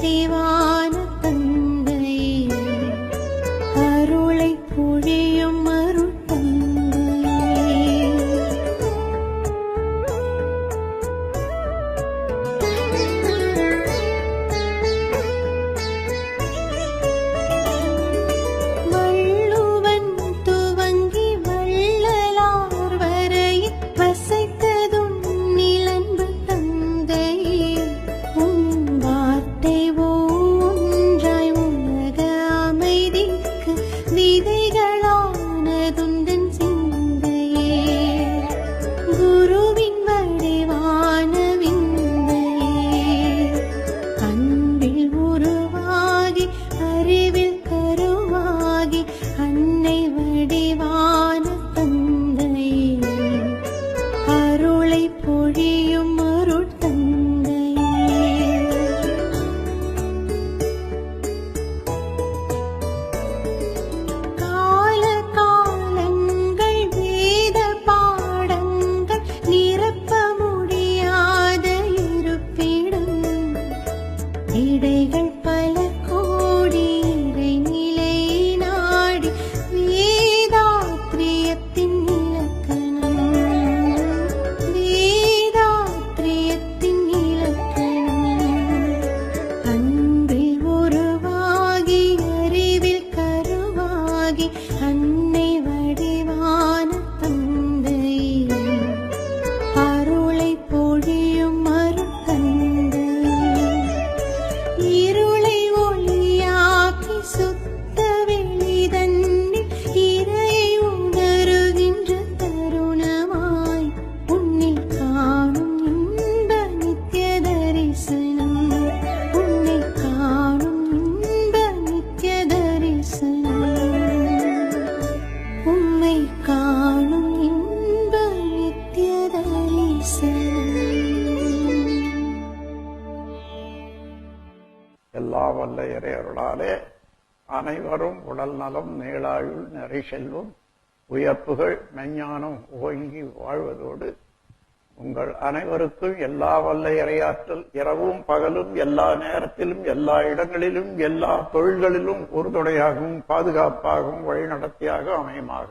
divine. leaving? இடைகள் பல உம்மை காணும் இன்ப எல்லா வல்ல இறையருளாலே அனைவரும் உடல் நலம் நீளாயுள் நிறை செல்வம் உயர்ப்புகள் மெஞ்ஞானம் ஓங்கி வாழ்வதோடு உங்கள் அனைவருக்கும் எல்லா வல்ல இறையாற்றல் இரவும் பகலும் எல்லா நேரத்திலும் எல்லா இடங்களிலும் எல்லா தொழில்களிலும் உறுதுணையாகவும் பாதுகாப்பாகவும் வழிநடத்தியாக அமையுமாக.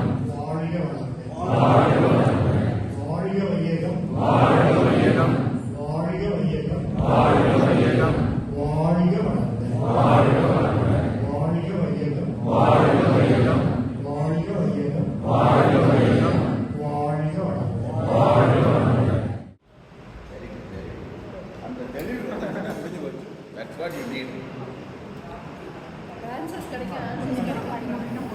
That's what you need. Answers கிடைக்கும் ஆன்சர்ஸ் கிடைக்கும்